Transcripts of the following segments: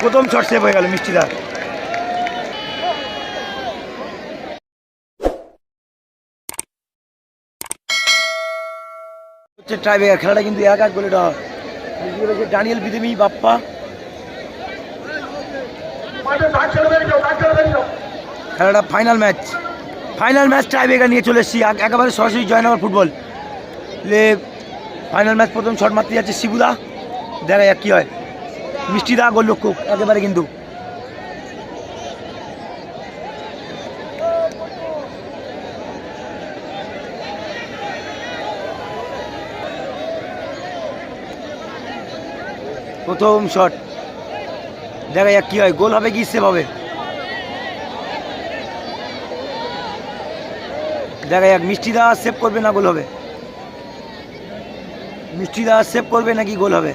প্রথম shot save হয়ে গেল মিষ্টিদা হচ্ছে ট্রাইবেকার খেলাটা কিন্তু এক এক গোলে ড্র হয়েছে ডানিয়েল বিদেমি বাপ্পা। খেলাটা final match final match tiebreaker নিয়ে চলে এসেছি। এক- একেবারে সরাসরি জয়নগর ফুটবল ফাইনাল ম্যাচ প্রথম শট মারতে যাচ্ছে শিবুদা। দেখা যাক কী হয়। মিষ্টিদা গোলরক্ষক একেবারে কিন্তু। প্রথম শট। দেখা যাক কি হয়, গোল হবে কি, সেভ হবে। দেখা যাক, মিষ্টি দা সেভ করবে না গোল হবে। মিষ্টি দা সেভ করবে নাকি গোল হবে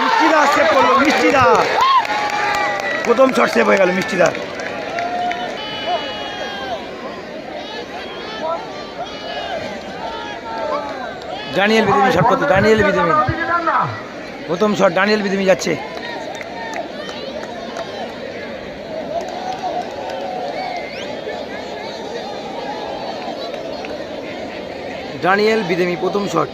মিষ্টিদা সেভ করল মিষ্টিদা প্রথম শট সেভ হয়ে গেল মিষ্টিদা ডানিয়েল বিদেমি শট করতো ডানিয়েল বিদেমি প্রথম শট ডানিয়েল বিদেমি যাচ্ছে। ডানিয়েল বিদেমি প্রথম শট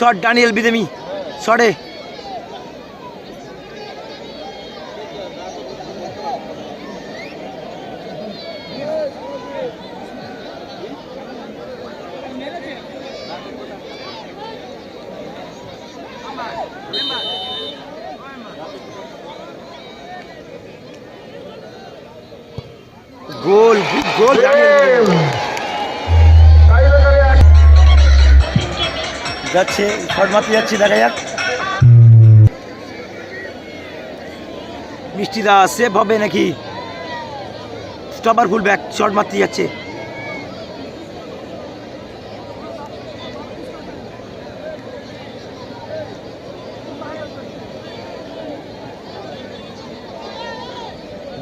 শট ডানিয়েল বিদেমি। শটে। গোল গোল ডানিয়েল যাচ্ছে শর্ট মারতে যাচ্ছে, দেখা যাক। মিষ্টিদা সেভ হবে নাকি? স্টপার ফুল ব্যাক শট মারতে যাচ্ছে।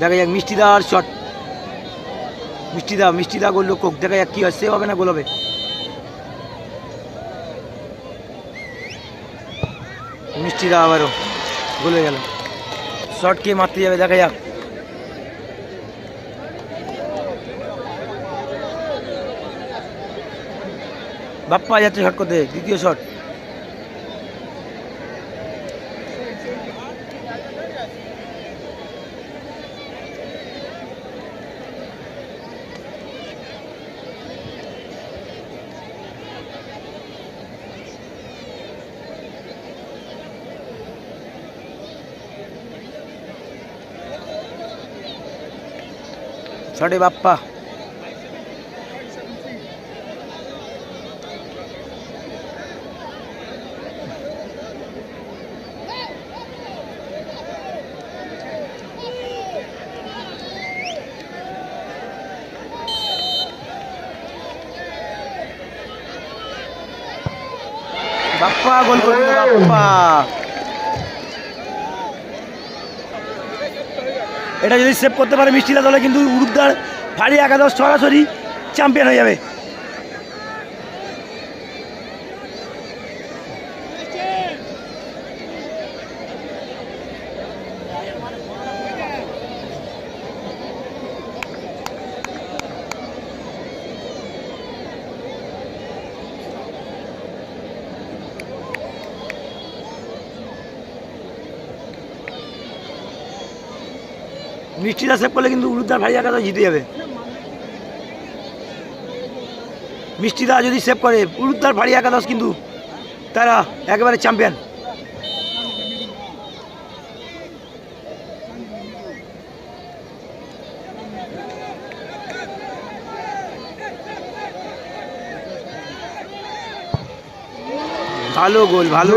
দেখা যাক মিষ্টিদা আর শট মিষ্টিদা মিষ্টিদা গোল লক্ষ্য দেখা যাক কি হয় সেভ হবে না গোল হবে। মিষ্টিদা আবারও গলে গেল শর্ট কে মারতে যাবে, দেখা যাক। বাপ্পা যাচ্ছে শট করতে, দ্বিতীয় শট। শটে বাপ্পা বাপ্পা গোল করে দিল বাপ্পা এটা যদি সেভ করতে পারে মিষ্টিদা, তাহলে কিন্তু উরুদ্দার ফাড়ি একাদশ সরাসরি চ্যাম্পিয়ন হয়ে যাবে। মিষ্টিদা সেভ করলে কিন্তু উরুদ্দার ভাই একাদশ জিতে যাবে। মিষ্টিদা যদি সেভ করে উরুদ্দার ভারী একাদশ কিন্তু তারা একেবারে চ্যাম্পিয়ন ভালো গোল ভালো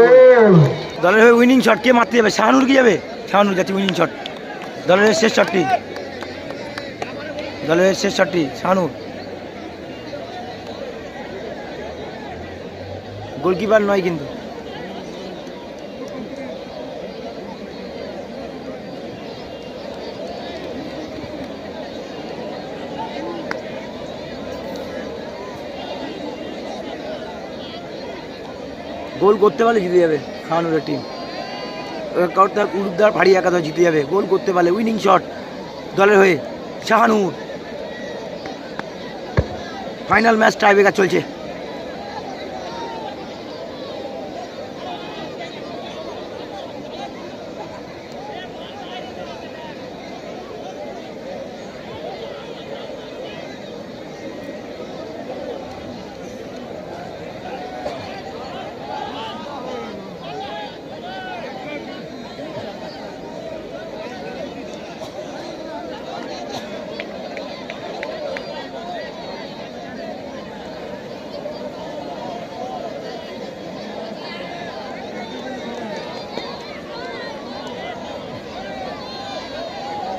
দলের হয়ে উইনিং শট কে মারতে যাবে? শাহানুর কি যাবে? শাহানুর যাচ্ছে উইনিং শট দলের শেষ শটটি দলের শেষ শটটি শাহানুর। গোলকিপার নয় কিন্তু। গোল করতে পারলে জিতে যাবে খাওয়ানোর টিম কারোর তার ফাড়ি একাদশ জিতে যাবে। গোল করতে পারলে উইনিং শট দলের হয়ে শাহানুর। ফাইনাল ম্যাচ টাইব্রেকার চলছে।